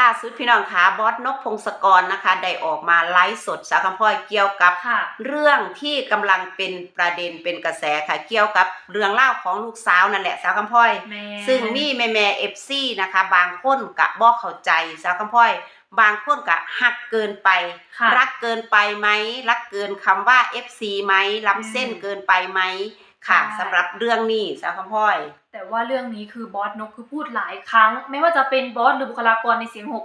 ล่าสุดพี่น้องคะบอสนกพงศกรนะคะ ได้ออกมาไลฟ์สดสาวคำพ่อยเกี่ยวกับค่ะเรื่องที่กำลังเป็นประเด็นเป็นกระแสค่ะ เกี่ยวกับเรื่องเล่าวของลูกสาวนั่นแหละสาวคำพ่อยแม่ซึ่งมีแม่แม่เอฟซีนะคะ บางคนกะบอกเข้าใจสาวคำพ่อย บางคนกะหักเกินไปค่ะรักเกินไปไหมรักเกินคำว่า FC ไหมล้ำเส้นอืมเกินไปไหมค่ะใช่สำหรับเรื่องนี้สาวคำพ่อย แต่ว่าเรื่องนี้คือบอสนกคือพูดหลายครั้ง ไม่ว่าจะเป็นบอสหรือบุคลากรในเสียงหก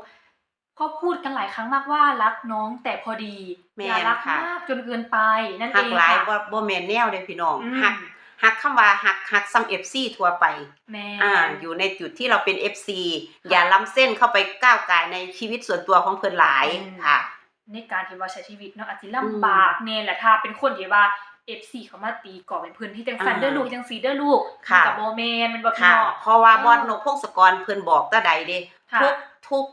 ก็พูดกันหลายครั้งมากว่ารักน้องแต่พอดีแม่นอย่ารักค่ะมากจนเกินไปนั่นหัเอกงหลายค่ะว่าบ่แม่นแนวเด้พี่น้องอืมหักหักคำว่าหักหักซ้ำ FC ทั่วไปแม่อ่าอยู่ในจุดที่เราเป็น FC อย่าล้ำเส้นเข้าไปก้าวไก่ายในชีวิตส่วนตัวของเพิ่นหลายค่ะ ในการที่ว่าใช้ชีวิตเนาะอาจจะลำบากเนี่ยแหละถ้าเป็นคนที่ว่าเอฟซีเขามาตีก่อเป็นพื้นที่จังสันอ่าเด้อลูกจังสีเด้อลูกค่ะกับโบแมนมันบ่พี่ค่ะน้องเพราะว่าเออบอสนกพงศกรเพิ่นบอกตาใดเด้ค่ะทุกทุก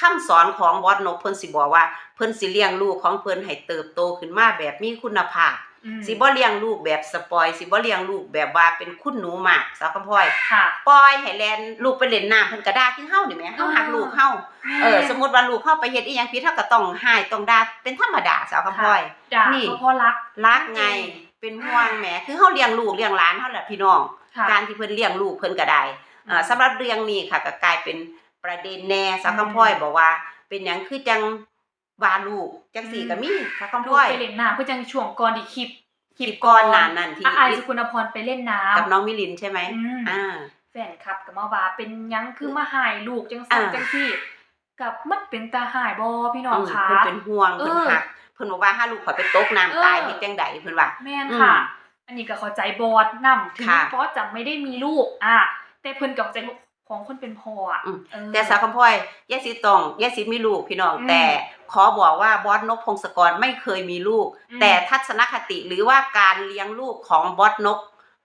คำสอนของบอสนกเพิ่นสิบอกว่าเพิ่นสิเลี้ยงลูกของเพิ่นให้เติบโตขึ้นมาแบบมีคุณภาพอืม สิบ่เลี้ยงลูกแบบสปอย สิบ่เลี้ยงลูกแบบว่าเป็นคุณหนูหมากสาวคำพ่อยค่ะ ปล่อยให้แลนลูกไปเล่นน้ำเพิ่นก็ด่าคือเฮานี่แหมเฮาหักลูกเฮาเออสมมุติว่าลูกเฮาไปเฮ็ดอีหยังผิดเฮาก็ต้องให้ต้องด่าเป็นธรรมดาสาวคำพ่อยด่านี่ก็เพราะรักรักไงเป็นห่วงแหมคือเฮาเลี้ยงลูกเลี้ยงหลานเฮาแหละพี่น้องค่ะการที่เพิ่นเลี้ยงลูกเพิ่นก็ได้เอ่อสำหรับเรื่องนี้ค่ะก็กลายเป็นประเด็นแน่สาวคำพ่อยบอกว่า เป็นหยังคือจัง ว่าลูกจังสี่ก็มีสาวคำลูพ่กอยไปเล่นน้ำเพื่อจังช่วงก่อนที่คลิปคลิปก่อนหน้านั้นที่อาไอายสกุลพรไปเล่นน้ำกับน้องมิลินใช่ไหมอืมอ่าแฟนคลับกับมาว่าเป็นหยังคือมาหายลูกจังซั่นอ่าจังซี่กับมันเป็นตาหายบ่พี่น้องอืมคะเพิ่นเป็นห่วงเอเพิ่นอหักเพิ่นบอกว่าถ้าลูกข่อยไปตกน้ำเออตายเฮ็ดจังไดเพิ่นว่าแม่นอืมค่ะ อันนี้ก็เข้าใจบอสนำถึงค่ะบอสจะไม่ได้มีลูกอะแต่เพิ่นกับใจ ของคนเป็นพ่ออะอืม เออแต่สาวคำพ่อยยายสิต้องยายสิมีลูกพี่น้องอืมแต่ขอบอกว่าบอสนกพงศกรไม่เคยมีลูก อืมแต่ทัศนคติหรือว่าการเลี้ยงลูกของบอสนก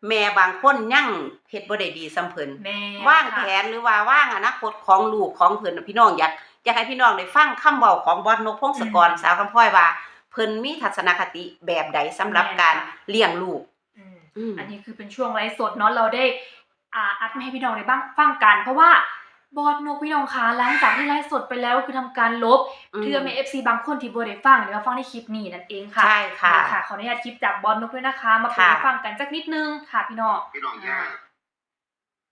แม่บางคนยั่งเฮ็ดบ่ได้ดีซ้ำเพิ่น แม่ว่างแผค่ะ นหรือว่าว่างอนาคตของลูกของเพิ่นน่ะพี่น้องอยากอยากให้พี่น้องได้ฟังคำเว้าของบอสนกพงศกรอืม สาวคำพ่อยว่าเพิ่นมีทัศนคติแบบใดสำหรับแม่นการค่ะเลี้ยงลูกอืม อืม อันนี้คือเป็นช่วงไลฟ์สดเนาะเราได้ อ่าอัดมาให้พี่น้องได้บ้างฟังกัน เพราะว่าบอสนกพี่น้องคะหลังจากที่ไลฟ์สดไปแล้วคือทำการลบอืมเพื่อไม่ FC บางคนที่บ่ได้ฟังเดี๋ยวมาฟังในคลิปนี้นั่นเองค่ะใช่ค่ะนี่ค่ะขออนุญาตคลิปจากบอสนกด้วยนะคะ มาเปิดค่ะให้ฟังกันสักนิดนึงค่ะพี่น้องพี่น้องอย่า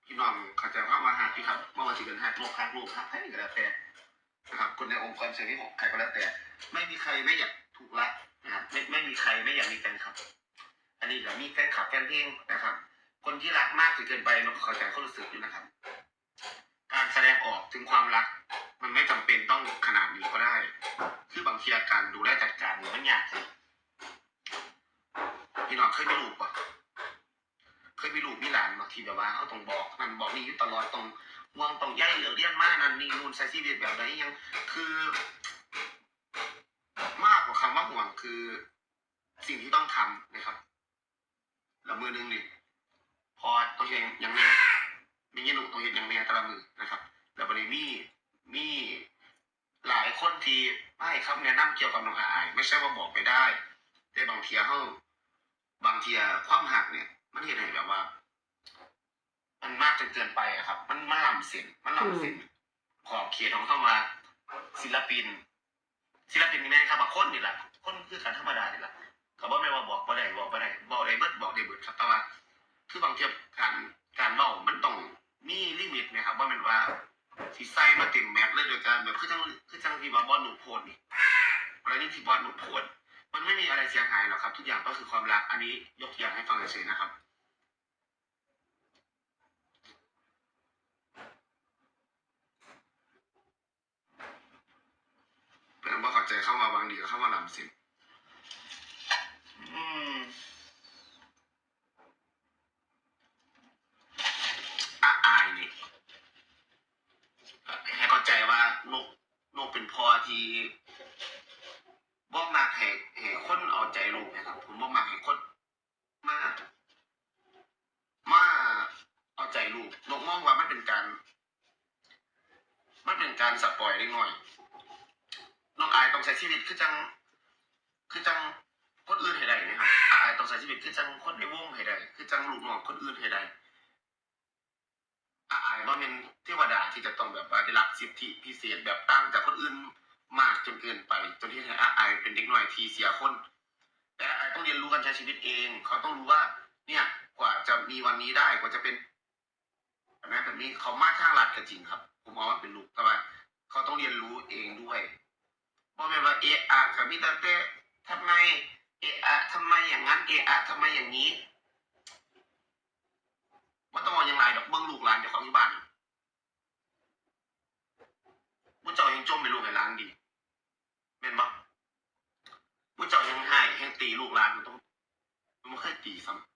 พี่น้องเข้าใจว่ามาหาพี่ครับเมื่อวันที่เป็นหักโลกหักลูกหักให้ก็แล้วแต่นะครับคนในองค์กรเสียงที่หกใครก็แล้วแต่ ไม่มีใครไม่อยากถูกรักนะครับไม่ไม่มีใครไม่อยากมีแฟนคลับ อันนี้ก็มีแฟนคลับแฟนเพลงนะครับ คนที่รักมากจนเกินไปนกเข้าใจเขารู้สึกอยู่นะครับ การแสดงออกถึงความรัก มันไม่จำเป็นต้องขนาดนี้ก็ได้ คือบางทีอาการดูแลจัดการมันยากครับพี่น้องเคยมีลูกปะเคยมีลูกมีหลานบางทีแบบว่าเขาต้องบอกนั่นบอกนี่อยู่ตลอดต้องห่วงต้องใยเหลือเรียนมากนั่นนี่นู่นใช้ชีวิตแบบไหนยังคือ มากกว่าคำว่าห่วงคือ สิ่งที่ต้องทำนะครับแล้วมือหนึงนี่ พอต้องเห็นอย่างนี้มีเงี้ยหนูต้องเห็นอย่างนี้แต่ละมือนะครับแล้วบริมีมีหลายคนที่ให้คำแนะนำเกี่ยวกับน้องอาย ไม่ใช่ว่าบอกไม่ได้ แต่บางทีเขาบางทีความหักเนี่ย มันเห็นให้แบบว่า มันมากจนเกินไปอะครับ มันมันล่ำเส้นมันล่ำเส้นขอบเขตของเข้ามา ศิลปิน ศิลปินนี่แม่นครับว่าคนนี่แหละคนคือการธรรมดานี่แหละก็บ่แม่นว่าบอกบ่ได้บอกบ่ได้บอกได้เบิดบอกได้เบิดครับแต่ว่า คือบางทีการการเว้ามันต้องมีลิมิตนะครับว่ามันว่าสิใส่มาเต็มแม็กเลยโดยการแบบคือจังคือจังที่ว่าบอลหนูโพดนี่อะไรนี่ที่บอลหนูโพดมันไม่มีอะไรเสียหายหรอกครับ ทุกอย่างก็คือความรักอันนี้ยกตัวอย่างให้ฟังเฉยๆนะครับเป็นว่าข้าใจเข้ามาบางดีก็เข้ามาลำสิอืมอะอายนี่ให้เข้าใจว่านกนกเป็นพ่อที่บ่มาให้ให้คนเอาใจลูกนะครับ ผมบ่มาให้คนมามาเอาใจลูกนกมองว่ามัน เป็นการ มันเป็นการสปอยเล็กน้อย น้องอายต้องใช้ชีวิตคือจัง คือจังคนอื่นให้ได้นะครับอายต้องใช้ชีวิตคือจังคนในวงให้ได้คือจังลูกน้องคนอื่นให้ได้อาอายว่าเป็นเทวดาที่จะต้องแบบว่าได้รับสิทธิพิเศษแบบตั้งจากคนอื่นมากจนเกินไปจนที่ให้อาอายเป็นเด็กหน่อยที่เสียคนแต่อาอายต้องเรียนรู้การใช้ชีวิตเอง เขาต้องรู้ว่า เนี่ยกว่าจะมีวันนี้ได้กว่าจะเป็น แบบนั้แบบนี้เขามาทางลัดก็จริงครับ ผมมองว่าเป็นลูกแต่ว่าเขาต้องเรียนรู้เองด้วยเพราะแม่ว่าเอะอะกับมิตาเต้ทำไมเอะอะทำไมอย่างนั้นเอะอะทำไมอย่างนี้มันต้องมองย่างไรดอกเบื้องลูกหลานเจ้าของที่บ้านมุเจ้ายังจมเป็นลูกในร้านดีแม่นบ่มุเจ้ายังให้แห่งตีลูกหลานมันต้องมันไม่เคยตีซ้ำ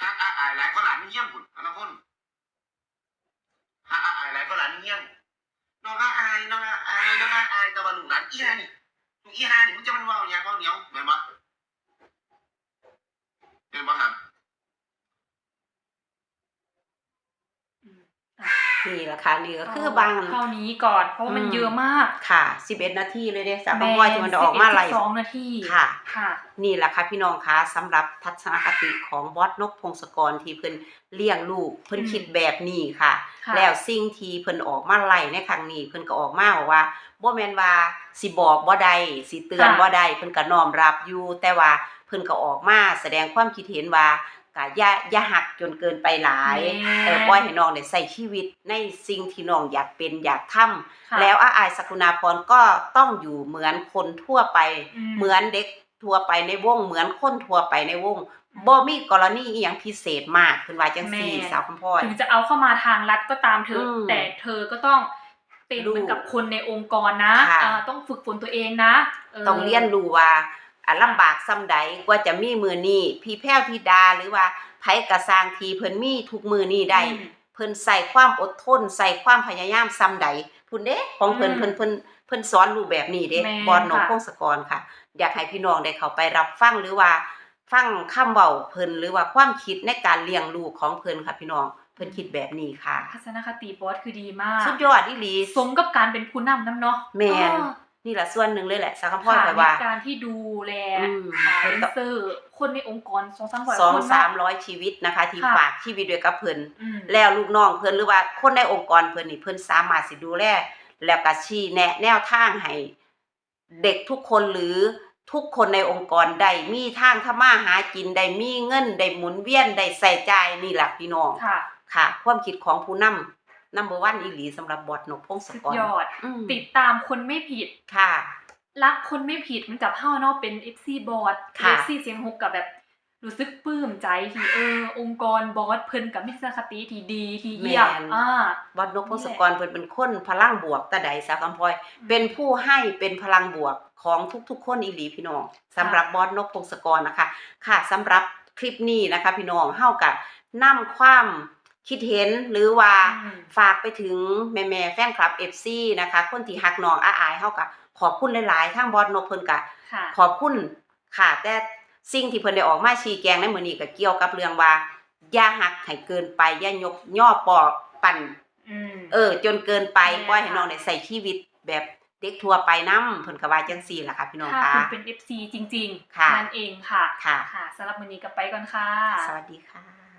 ฮักอาอายหลายก็หลานนี่เยี่ยมผุนอนาคตฮักอาอายหลายก็หลานนี่ เยี่ยมน้องอาอายน้องอาอายน้องอาอายแต่ว่าลูกหลานอีฮานี่ลูอีฮานี่มันจะมันว่าอย่างเว่าเหนียวแม่นบ่แม่นบ่ครับ นี่แหละค่ะนี่ก็คือบางเท่านี้ก่อนเพราะว่ามันอืมเยอะมากค่ะ 11 นาทีเลยเด้สาวคำพ่อยที่มันออกมาไล่สองนาทีค่ะค่ะ นี่แหละค่ะพี่น้องคะสำหรับทัศนคติของบอสนกพงศกรที่เพิ่นเลี้ยงลูกเพิ่นอืมคิดแบบนี้ค่ะค่ะ แล้วสิ่งที่เพิ่นออกมาไล่ในครั้งนี้เพิ่นก็ออกมาบอกว่าบ่แม่นว่าสิบอกบ่ได้สิเตือนค่ะบ่ได้เพิ่นก็น้อมรับอยู่แต่ว่าเพิ่นก็ออกมาแสดงความคิดเห็นว่า ก็อย่าอย่าหักจนเกินไปหลายแม่เออปล่อยให้น้องได้ใช้ชีวิตในสิ่งที่น้องอยากเป็นอยากทำค่ะแล้วอาอายสกุณาพรก็ต้องอยู่เหมือนคนทั่วไปอืมเหมือนเด็กทั่วไปในวงเหมือนคนทั่วไปในวงบ่มีกรณีอีหยังพิเศษมากเพิ่นว่าจังซี่แม่สาวคำพ่อยถึงจะเอาเข้ามาทางรัฐก็ตามเธอะอืมแต่เธอก็ต้องเป็นรู้เหมือนกับคนในองค์กรนะค่ะอ่าต้องฝึกฝนตัวเองนะเต้องเรียนรู้ว่าอะ ลำบากซำใดกว่าจะมีมือนี้พี่แพ้วพี่ดาหรือว่าไผกระสร้างทีเพิ่นมีทุกมือนี้ได้อืมเพิ่นใส่ความอดทน ใส่ความพยายามซำใดพุ่นเด้ของเพิ่นอืมเพิ่นเพิ่นเพิ่นสอนรูปแบบนี้เด้แม่นบอลหนองค่ะพงศกรค่ะ อยากให้พี่น้องได้เข้าไปรับฟังหรือว่าฟังคำเว้าเพิ่นหรือว่าความคิดในการเลี้ยงลูกของเพิ่นค่ะพี่น้องเพิ่นคิดแบบนี้ค่ะทัศนคติบอสคือดีมาก สุดยอดอีหลีสมกับการเป็นผู้นำน้ำเนาะแม่นอ่า นี่แหละส่วนหนึ่งเลยแหละสักคำพ่อค่ะไปว่าในการที่ดูแลอืมอ่าแดนเซอร์ คนในองค์กรสองสามร้อยสองคนสามเนาะร้อยชีวิตนะคะ ที่ค่ะฝากชีวิตด้วยกับเพิ่นอืมแล้วลูกน้องเพิ่นหรือว่าคนในองค์กรเพิ่นนี่เพิ่นสามารถสิดูแลแล้วก็ชี้แนะแนวทางให้เด็กทุกคนหรือทุกคนในองค์กรได้มีทางทำมาหากินได้มีเงินได้หมุนเวียนได้ใส่ใจายนี่แหละพี่น้องค่ะ ค่ะ ความคิดของผู้นำ นัมเบอร์วันอีหลีสำหรับบอดนกพงศสุดกรยอดอืมติดตามคนไม่ผิดค่ะ รักคนไม่ผิดมันกับเฮาเนาะเป็น FC บอสค่ะ FC เสียงฮกกับแบบรู้สึกปลื้มใจที่เออ องค์กรบอสเพิ่นกับมิตรคติที่ดีที่เยี่ยมแม่นอ่าบอดนกพงศกรเพิ่นเป็นคนพลังบวกแต่ใดสาวคำพลอย เป็นผู้ให้เป็นพลังบวกของทุกๆ คนอีหลีพี่น้องสำหรับบอสนกพงศกรนะคะ ค่ะสำหรับคลิปนี้นะคะ พี่น้องเฮากับนำความ คิดเห็นหรือว่าอืมฝากไปถึงแม่ๆแฟนคลับ FC นะคะ คนที่ฮักน้องอาอายเฮากับขอบคุณหลาย ๆทางบอสนกเพิ่นกะค่ะขอบคุณค่ะแต่สิ่งที่เพิ่นได้ออกมาชี้แจงในมื้อนี้ก็เกี่ยวกับเรื่องว่าอย่าหักให้เกินไปอย่ายกย่อปอปั่นอืมเออ จนเกินไปแม่ปล่อยให้ค่ะน้องได้ใส่ชีวิตแบบเด็กทั่วไปนํเพิ่นก็ว่าจังซี่ล่ะค่ะพี่น้องถ้าค่ะคุณเป็น FC จริงค่ะๆนั่นเองค่ะค่ะ ค่ะสำหรับมื้อนี้ก็ไปก่อนค่ะ สวัสดีค่ะ